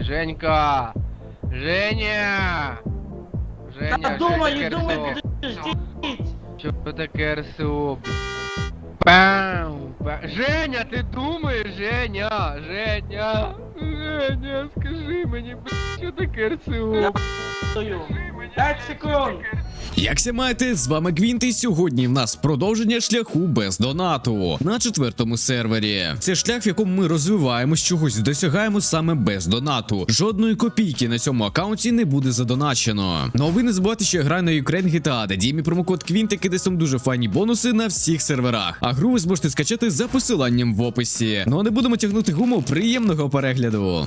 Женька! Женя! Женя, Та думаю, Женя, думаю, РСО. куди ж діть? Що таке РСО? Пау, пау. Женя, ти думаєш, Женя? Женя! Женя, скажи мені, що таке РСУ? Я. 5 секунд. Якся маєте, з вами Гвінт, і сьогодні в нас продовження шляху без донату на четвертому сервері. Це шлях, в якому ми розвиваємось, чогось досягаємо саме без донату. Жодної копійки на цьому аккаунті не буде задоначено. Ну а ви не забувайте, що я граю на Ukraine GTA, де діє мій промокод Квінт, який дасть вам дуже файні бонуси на всіх серверах. А гру ви зможете скачати за посиланням в описі. Ну а не будемо тягнути гуму. Приємного перегляду.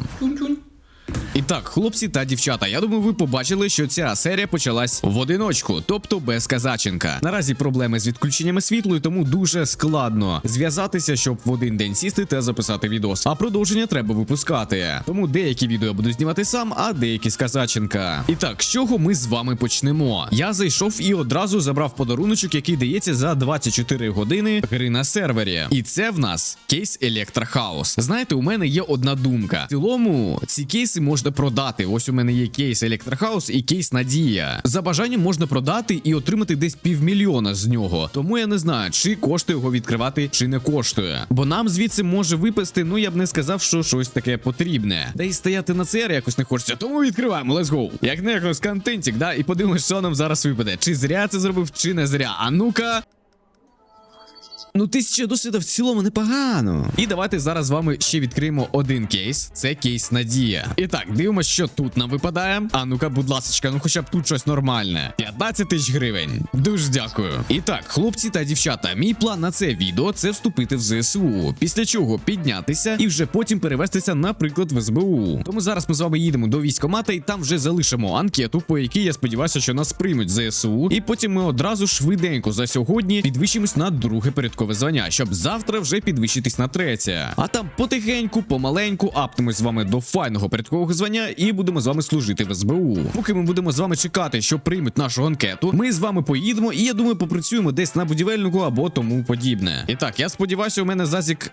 І так, хлопці та дівчата, я думаю, ви побачили, що ця серія почалась в одиночку, тобто без казаченка. Наразі проблеми з відключеннями світлу, тому дуже складно зв'язатися, щоб в один день сісти та записати відос. А продовження треба випускати. Тому деякі відео я буду знімати сам, а деякі з казаченка. І так, з чого ми з вами почнемо? Я зайшов і одразу забрав подаруночок, який дається за 24 години гри на сервері. І це в нас кейс Електрохаус. Знаєте, у мене є одна думка. В цілому ці кейси можна продати. Ось у мене є кейс Електрохаус і кейс Надія. За бажанням можна продати і отримати десь півмільйона з нього. Тому я не знаю, чи коштує його відкривати, чи не коштує. Бо нам звідси може випасти, ну я б не сказав, що щось таке потрібне. Та й стояти на CR якось не хочеться. Тому відкриваємо, let's go. Як не якось контентик, да, і подивимось, що нам зараз випаде. Чи зря це зробив, чи не зря. А ну-ка. Ну, тисяча досвіду в цілому непогано. І давайте зараз з вами ще відкриємо один кейс. Це кейс Надія. І так, дивимося, що тут нам випадає. А ну-ка, будь ласка, ну хоча б тут щось нормальне. 15 тисяч гривень. Дуже дякую. І так, хлопці та дівчата, мій план на це відео це вступити в ЗСУ. Після чого піднятися і вже потім перевестися, наприклад, в СБУ. Тому зараз ми з вами їдемо до військкомата і там вже залишимо анкету, по якій я сподіваюся, що нас приймуть ЗСУ. І потім ми одразу швиденько за сьогодні підвищимось на друге порядкове звання, щоб завтра вже підвищитись на третє. А там потихеньку, помаленьку аптимось з вами до файного порядкового звання і будемо з вами служити в СБУ. Поки ми будемо з вами чекати, що приймуть нашу анкету, ми з вами поїдемо, і я думаю, попрацюємо десь на будівельнику або тому подібне. І так, я сподіваюся, у мене зазік.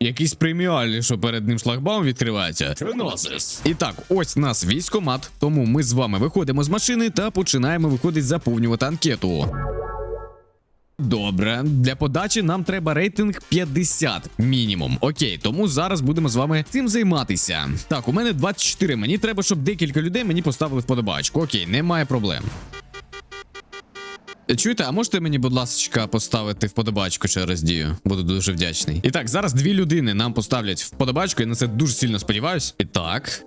Якийсь преміальний, що перед ним шлагбаум відкривається. Фенозис. І так, ось у нас військомат. Тому ми з вами виходимо з машини та починаємо виходить заповнювати анкету. Добре, для подачі нам треба рейтинг 50 мінімум. Окей, тому зараз будемо з вами цим займатися. Так, у мене 24. Мені треба, щоб декілька людей мені поставили вподобачку. Окей, немає проблем. Чуєте, а можете мені, будь ласка, поставити вподобачку через дію? Буду дуже вдячний. І так, зараз дві людини нам поставлять вподобачку, я на це дуже сильно сподіваюсь. І так.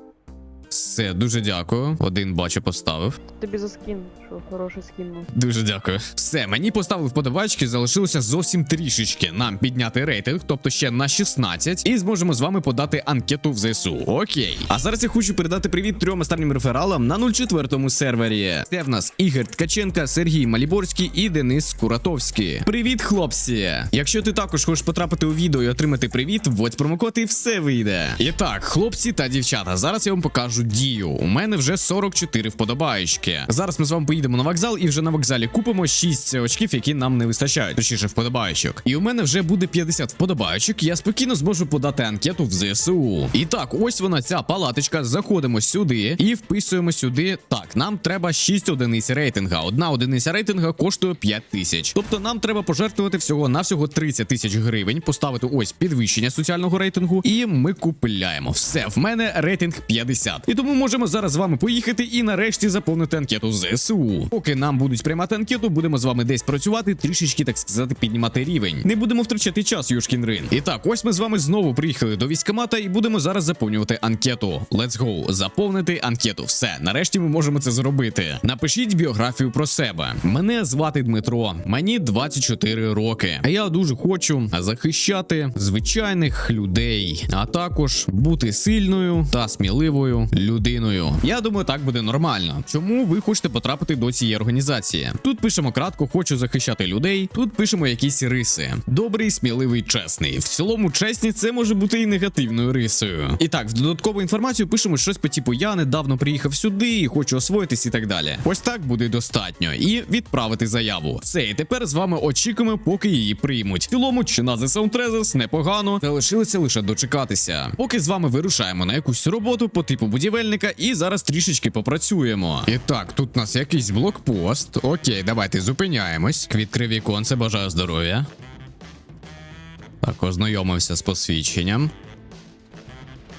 Все, дуже дякую. Один бачу поставив. Тобі за скін, що хороший скін. Дуже дякую. Все, мені поставили вподобачки, залишилося зовсім трішечки нам підняти рейтинг, тобто ще на 16, і зможемо з вами подати анкету в ЗСУ. Окей. А зараз я хочу передати привіт трьом останнім рефералам на 04-му сервері. Це в нас Ігор Ткаченка, Сергій Маліборський і Денис Куратовський. Привіт, хлопці! Якщо ти також хочеш потрапити у відео і отримати привіт, вводь промокод і все вийде. І так, хлопці та дівчата, зараз я вам покажу дію. У мене вже 44 вподобаєчки. Зараз ми з вами поїдемо на вокзал і вже на вокзалі купимо 6 очків, які нам не вистачають, точніше вподобайочок. І у мене вже буде 50 вподобайочок. Я спокійно зможу подати анкету в ЗСУ. І так, ось вона ця палаточка. Заходимо сюди і вписуємо сюди. Так, нам треба 6 одиниць рейтинга. Одна одиниця рейтинга коштує 5 тисяч. Тобто нам треба пожертвувати всього на всього 30 тисяч гривень, поставити ось підвищення соціального рейтингу, і ми купляємо. Все, в мене рейтинг 50. І тому можемо зараз з вами поїхати і нарешті заповнити анкету ЗСУ. Поки нам будуть приймати анкету, будемо з вами десь працювати, трішечки, так сказати, піднімати рівень. Не будемо втрачати час, Юшкін Рин. І так, ось ми з вами знову приїхали до військкомата і будемо зараз заповнювати анкету. Let's go. Заповнити анкету. Все, нарешті ми можемо це зробити. Напишіть біографію про себе. Мене звати Дмитро, мені 24 роки. А я дуже хочу захищати звичайних людей, а також бути сильною та сміливою людиною. Я думаю, так буде нормально. Чому ви хочете потрапити до цієї організації? Тут пишемо кратко, хочу захищати людей. Тут пишемо якісь риси. Добрий, сміливий, чесний. В цілому, чесність це може бути і негативною рисою. І так, в додаткову інформацію пишемо щось по типу я недавно приїхав сюди і хочу освоїтись і так далі. Ось так буде достатньо. І відправити заяву. Все, і тепер з вами очікуємо, поки її приймуть. В цілому, чина за Soundtrezors непогано, залишилося лише дочекатися. Поки з вами вирушаємо на якусь роботу по типу будівельника, і зараз трішечки попрацюємо. І так, тут у нас якийсь блокпост. Окей, давайте зупиняємось. Відкрив віконце, бажаю здоров'я. Так, ознайомився з посвідченням.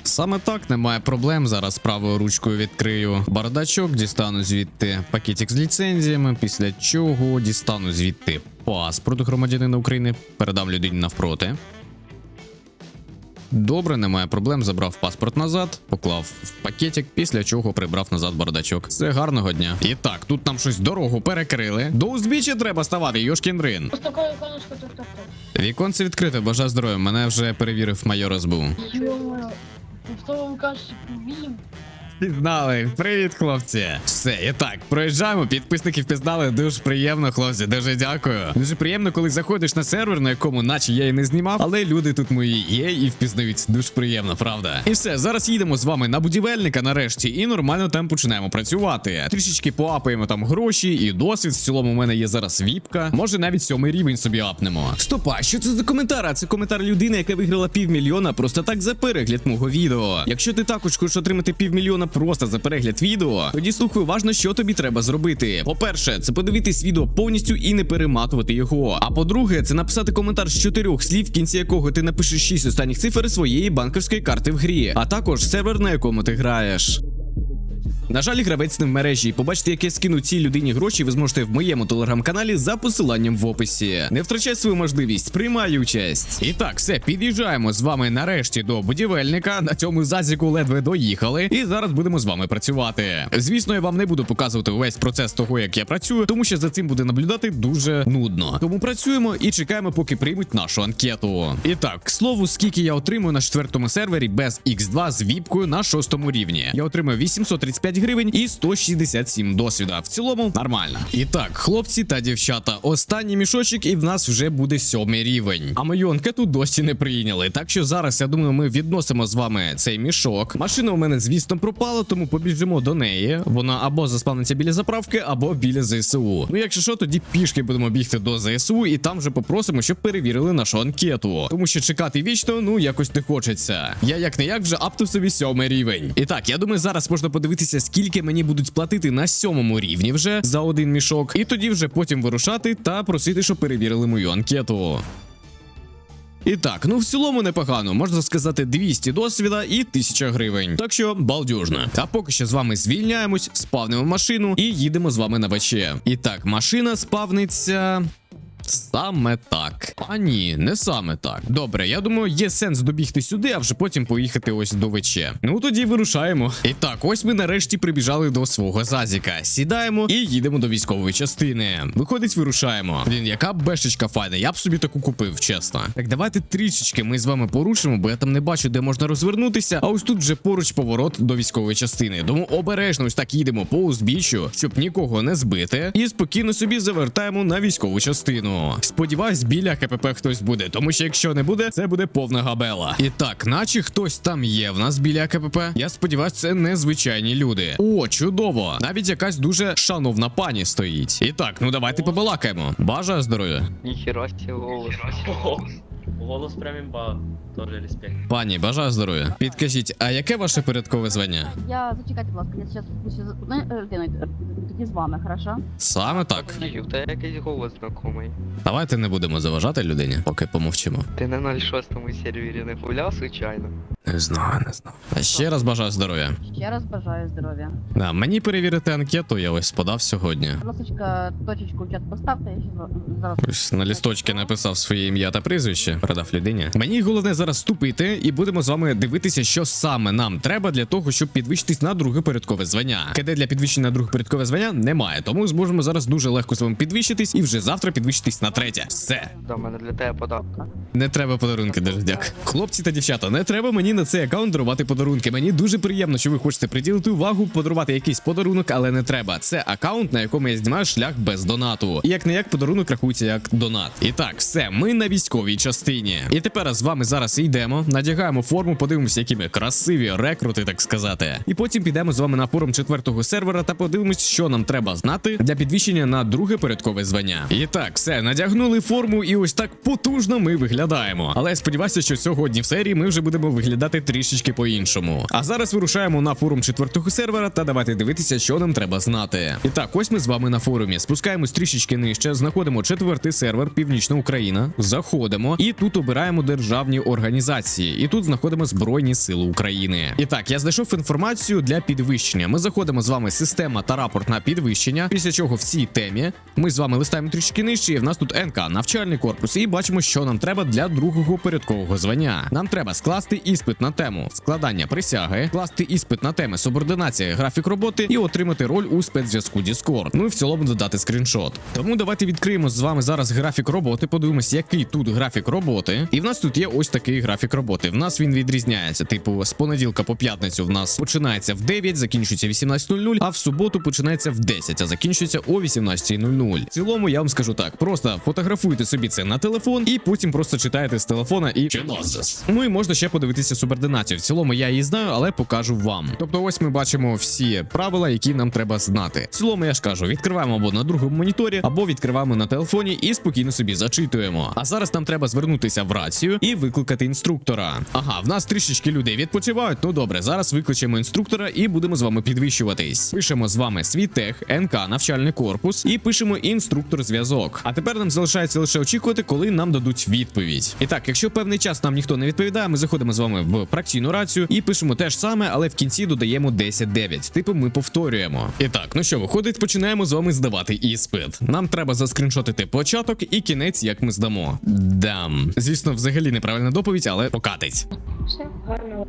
Саме так немає проблем. Зараз правою ручкою відкрию бардачок, дістану звідти пакетик з ліцензіями, після чого дістану звідти паспорт громадянина України, передам людині навпроти. Добре, немає проблем. Забрав паспорт назад, поклав в пакетик, після чого прибрав назад бардачок. Це гарного дня. І так, тут нам щось дорогу перекрили. До узбіччя треба ставати, Йошкін Рин. Ось такою віконечко тут тук Віконце відкрите, бажаю здоров'я. Мене вже перевірив майор СБУ. Йо-моє, хто вам каже, він? Пізнали, привіт, хлопці. Все, і так, проїжджаємо. Підписники впізнали. Дуже приємно, хлопці. Дуже дякую. Дуже приємно, коли заходиш на сервер, на якому, наче я і не знімав, але люди тут мої є і впізнають. Дуже приємно, правда. І все, зараз їдемо з вами на будівельника нарешті, і нормально там починаємо працювати. Трішечки поапаємо там гроші і досвід. В цілому у мене є зараз віпка. Може навіть сьомий рівень собі апнемо. Стопа, що це за коментар? Це коментар людини, яка виграла півмільйона просто так за перегляд мого відео. Якщо ти також хочеш отримати півмільйона просто за перегляд відео, тоді слухай уважно, що тобі треба зробити. По-перше, це подивитись відео повністю і не перематувати його. А по-друге, це написати коментар з чотирьох слів, в кінці якого ти напишеш шість останніх цифр своєї банківської карти в грі, а також сервер, на якому ти граєш. На жаль, гравець не в мережі. Побачите, як я скину цій людині гроші, ви зможете в моєму телеграм-каналі за посиланням в описі. Не втрачай свою можливість, приймай участь. І так, все, під'їжджаємо з вами нарешті до будівельника. На цьому зазіку ледве доїхали, і зараз будемо з вами працювати. Звісно, я вам не буду показувати увесь процес того, як я працюю, тому що за цим буде наблюдати дуже нудно. Тому працюємо і чекаємо, поки приймуть нашу анкету. І так, к слову, скільки я отримую на четвертому сервері без X2 з віпкою на шостому рівні. Я отримую 835 гривень і 167 досвіда. В цілому нормально. І так, хлопці та дівчата, останній мішочок, і в нас вже буде сьомий рівень. А мою анкету досі не прийняли. Так що зараз я думаю, ми відносимо з вами цей мішок. Машина у мене, звісно, пропала, тому побіжимо до неї. Вона або заспавниться біля заправки, або біля ЗСУ. Ну, якщо що, тоді пішки будемо бігти до ЗСУ, і там вже попросимо, щоб перевірили нашу анкету. Тому що чекати вічно, ну якось не хочеться. Я як не як вже апту собі сьомий рівень. І так, я думаю, зараз можна подивитися, скільки мені будуть платити на сьомому рівні вже за один мішок, і тоді вже потім вирушати та просити, щоб перевірили мою анкету. І так, ну в цілому непогано, можна сказати, 200 досвіда і 1000 гривень. Так що балдюжно. А поки що з вами звільняємось, спавнимо машину і їдемо з вами на ВЧ. І так, машина спавниться. Саме так. А ні, не саме так. Добре, я думаю, є сенс добігти сюди, а вже потім поїхати ось до ВЧ. Ну тоді вирушаємо. І так, ось ми нарешті прибіжали до свого зазіка. Сідаємо і їдемо до військової частини. Виходить, вирушаємо. Блін, яка бешечка файна, я б собі таку купив, чесно. Так, давайте трішечки ми з вами порушимо, бо я там не бачу, де можна розвернутися. А ось тут вже поруч поворот до військової частини. Тому обережно ось так їдемо по узбіччю, щоб нікого не збити. І спокійно собі завертаємо на військову частину. Сподіваюсь, біля КПП хтось буде, тому що якщо не буде, це буде повна габела. І так, наче хтось там є в нас біля КПП. Я сподіваюсь, це незвичайні люди. О, чудово! Навіть якась дуже шановна пані стоїть. І так, ну давайте побалакаємо. Бажаю здоров'я. Ніхіра голос. Голос прям імба. Тоже респект. Пані, бажаю здоров'я. Підкажіть, а яке ваше порядкове звання? Я зачекайте, будь ласка, я зараз одною людиною, е, тоді з вами, хорошо? Саме так. В тебе якийсь голос знакомий. Давайте не будемо заважати людині, поки помовчимо. Ти на 06 сервері не гуляв, звичайно. Не знаю, не знаю. А ще раз бажаю здоров'я. Ще раз бажаю здоров'я. Да, мені перевірити анкету, я ось подав сьогодні. Будь ласка, точечку в чат поставте, я ще зараз. Ось на лісточки написав своє ім'я та прізвище, передав людині. Мені головне зараз вступити, і будемо з вами дивитися, що саме нам треба для того, щоб підвищитись на друге порядкове звання. КД для підвищення на друге порядкове звання немає, тому зможемо зараз дуже легко з вами підвищитись і вже завтра підвищитись на третє. Все. До мене для тебе подав. Не треба подарунки, дуже дякую. Хлопці та дівчата, не треба мені мені на цей аккаунт дарувати подарунки. Мені дуже приємно, що ви хочете приділити увагу, подарувати якийсь подарунок, але не треба. Це аккаунт, на якому я знімаю шлях без донату. І як не як подарунок рахується як донат. І так, все, ми на військовій частині. І тепер з вами зараз йдемо, надягаємо форму, подивимося, які ми красиві рекрути, так сказати. І потім підемо з вами на форум четвертого сервера та подивимось, що нам треба знати для підвищення на друге порядкове звання. І так, все, надягнули форму, і ось так потужно ми виглядаємо. Але я сподіваюся, що сьогодні в серії ми вже будемо виглядати трішечки по-іншому. А зараз вирушаємо на форум четвертого сервера та давайте дивитися, що нам треба знати. І так, ось ми з вами на форумі. Спускаємось трішечки нижче, знаходимо четвертий сервер, Північна Україна. Заходимо і тут обираємо державні організації. І тут знаходимо Збройні Сили України. І так, я знайшов інформацію для підвищення. Ми заходимо з вами система та рапорт на підвищення. Після чого в цій темі ми з вами листаємо трішки нижче. І в нас тут НК, навчальний корпус, і бачимо, що нам треба для другого порядкового звання. Нам треба скласти іспит на тему складання присяги, скласти іспит на теми субординація, графік роботи і отримати роль у спецзв'язку Discord. Ну і в цілому додати скріншот. Тому давайте відкриємо з вами зараз графік роботи. Подивимось, який тут графік роботи. І в нас тут є ось такий графік роботи. В нас він відрізняється. Типу, з понеділка по п'ятницю в нас починається в 9, закінчується 18.00, а в суботу починається в 10, а закінчується о 18.00. В цілому я вам скажу так: просто фотографуйте собі це на телефон і потім просто читаєте з телефона і. Ну і можна ще подивитися субординацію. В цілому я її знаю, але покажу вам. Тобто, ось ми бачимо всі правила, які нам треба знати. В цілому я ж кажу, відкриваємо або на другому моніторі, або відкриваємо на телефоні і спокійно собі зачитуємо. А зараз нам треба звернутися в рацію і викликати інструктора. Ага, в нас трішечки людей відпочивають. Ну добре, зараз викличемо інструктора і будемо з вами підвищуватись. Пишемо з вами свій тех, НК, навчальний корпус, і пишемо інструктор зв'язок. А тепер нам залишається лише очікувати, коли нам дадуть відповідь. І так, якщо певний час нам ніхто не відповідає, ми заходимо з вами в практичну рацію і пишемо те ж саме, але в кінці додаємо 10-9. Типу, ми повторюємо. І так, ну що, виходить, починаємо з вами здавати іспит. Нам треба заскріншотити початок і кінець, як ми здамо. Дам. Звісно, взагалі неправильна доповідь, але покатить. Все, гарно.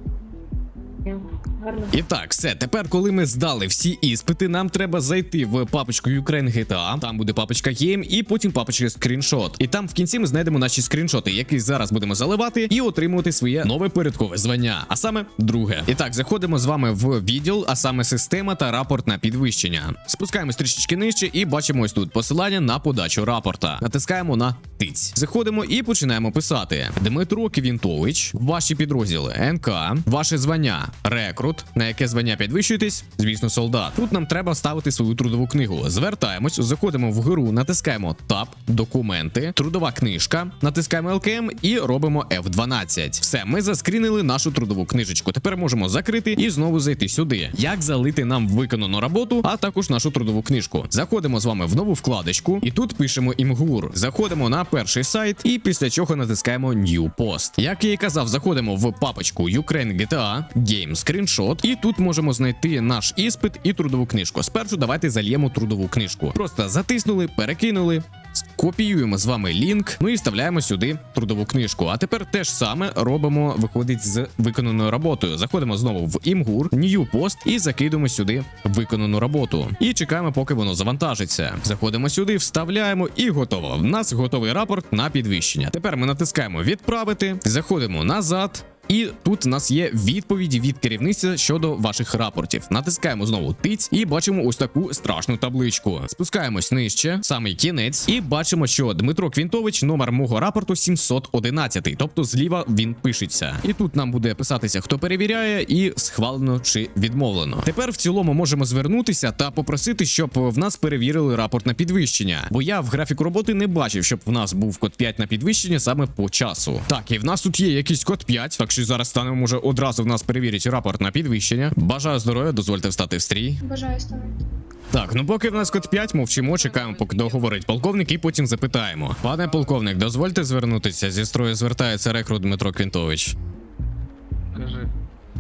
І так, все. Тепер, коли ми здали всі іспити, нам треба зайти в папочку Ukraine GTA, Там буде папочка Game і потім папочка скріншот. І там в кінці ми знайдемо наші скріншоти, які зараз будемо заливати і отримувати своє нове порядкове звання. А саме друге. І так, заходимо з вами в відділ, а саме система та рапорт на підвищення. Спускаємось трішечки нижче і бачимо ось тут посилання на подачу рапорта. Натискаємо на тиць. Заходимо і починаємо писати: Дмитро Квінтович, ваші підрозділи НК, ваше звання, рекрут, на яке звання підвищуєтесь, звісно, солдат. Тут нам треба ставити свою трудову книгу. Звертаємось, заходимо в гру, натискаємо Tab, документи, трудова книжка, натискаємо ЛКМ і робимо F12. Все, ми заскрінили нашу трудову книжечку. Тепер можемо закрити і знову зайти сюди. Як залити нам виконану роботу, а також нашу трудову книжку. Заходимо з вами в нову вкладочку, і тут пишемо імгур. Заходимо на перший сайт, і після чого натискаємо New Post. Як я і казав, заходимо в папочку Ukraine GTA, Game Screenshot, і тут можемо знайти наш іспит і трудову книжку. Спершу давайте зальємо трудову книжку. Просто затиснули, перекинули. Скопіюємо з вами лінк, ну і вставляємо сюди трудову книжку. А тепер те ж саме робимо, виходить з виконаною роботою. Заходимо знову в імгур, New Post і закидуємо сюди виконану роботу. І чекаємо, поки воно завантажиться. Заходимо сюди, вставляємо і готово. В нас готовий рапорт на підвищення. Тепер ми натискаємо відправити, заходимо назад. І тут у нас є відповіді від керівництва щодо ваших рапортів. Натискаємо знову тиць і бачимо ось таку страшну табличку. Спускаємось нижче, самий кінець, і бачимо, що Дмитро Квінтович, номер мого рапорту 711, тобто зліва він пишеться. І тут нам буде писатися, хто перевіряє, і схвалено чи відмовлено. Тепер в цілому можемо звернутися та попросити, щоб в нас перевірили рапорт на підвищення. Бо я в графіку роботи не бачив, щоб в нас був код 5 на підвищення саме по часу. Так, і в нас тут є якийсь код 5, так що зараз станемо може одразу в нас перевірити рапорт на підвищення. Бажаю здоров'я, дозвольте встати в стрій. Бажаю ставити. Так, ну поки в нас код 5, мовчимо, чекаємо, поки договорить полковник, і потім запитаємо. Пане полковник, дозвольте звернутися. Зі строю звертається рекрут Дмитро Квінтович. Кажи.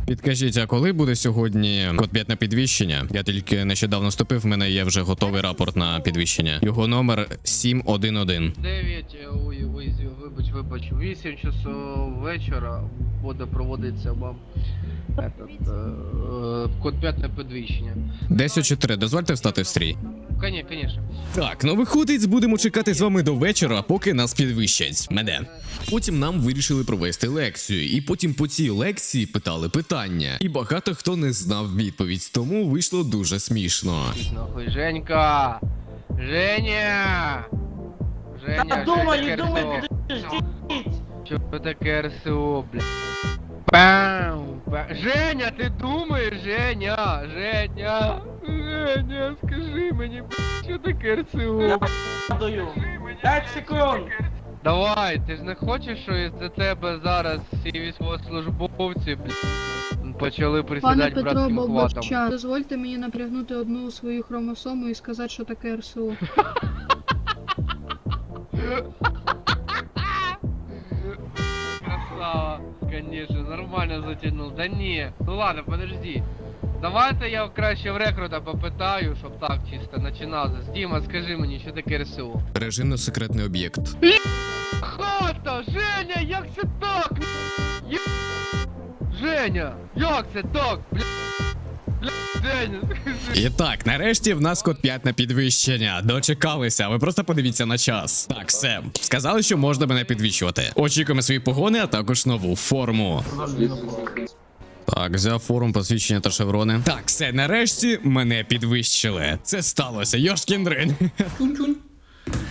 Підкажіть, а коли буде сьогодні код 5 на підвищення? Я тільки нещодавно вступив, в мене є вже готовий рапорт на підвищення. Його номер 711. 9, е, ой, ой, вибач, вибач, 8 часов вечора буде проводитися вам этот, е, е, код 5 на підвищення. 10.4, дозвольте встати в стрій. коні- конечно. Так, ну виходить, будемо чекати з вами до вечора, поки нас підвищать. Мене. Потім нам вирішили провести лекцію, і потім по цій лекції питали питання. І багато хто не знав відповідь, тому вийшло дуже смішно. Нахуй, Женька! Женя! Женя, Та що думаю, таке думаю, Що таке РСО, бля? Пау, па- Женя, ти думаєш, Женя? Женя! Женя, скажи мені, бля, що таке РСО? Даю. 5 секунд. Давай, ти ж не хочеш, що із-за тебе зараз всі військовослужбовці, бля, почали Пане присідати Петро братським хватом. Болбовчан, дозвольте мені напрягнути одну свою хромосому і сказати, що таке РСУ. Красава. Конечно, нормально затянул. Да не. Ну ладно, подожди. Давайте я краще в рекрута попитаю, щоб так чисто починалося. Діма, скажи мені, що таке РСУ. Режимно секретний об'єкт. Хата! Женя, як це так? Є... Женя, як це так? Бля... І так, нарешті в нас код 5 на підвищення. Дочекалися, ви просто подивіться на час. Так, все. Сказали, що можна мене підвищувати. Очікуємо свої погони, а також нову форму. Так, взяв форум посвідчення та шеврони. Так, все, нарешті мене підвищили. Це сталося, Йошкін дрин.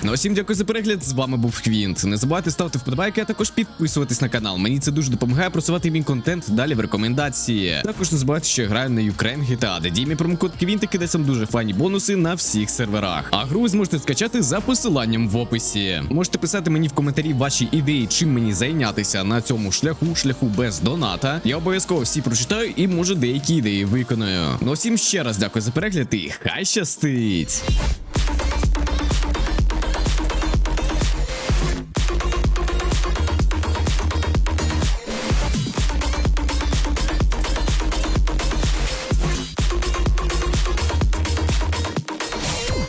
Ну, всім дякую за перегляд. З вами був Квінт. Не забувайте ставити вподобайки, а також підписуватись на канал. Мені це дуже допомагає просувати мій контент далі в рекомендації. Також не забувайте, що я граю на Ukraine GTA, де діє мій промокод Квінт, який дасть вам дуже файні бонуси на всіх серверах. А гру ви зможете скачати за посиланням в описі. Можете писати мені в коментарі ваші ідеї, чим мені зайнятися на цьому шляху, шляху без доната. Я обов'язково всі прочитаю і може деякі ідеї виконую. Ну всім ще раз дякую за перегляд і хай щастить!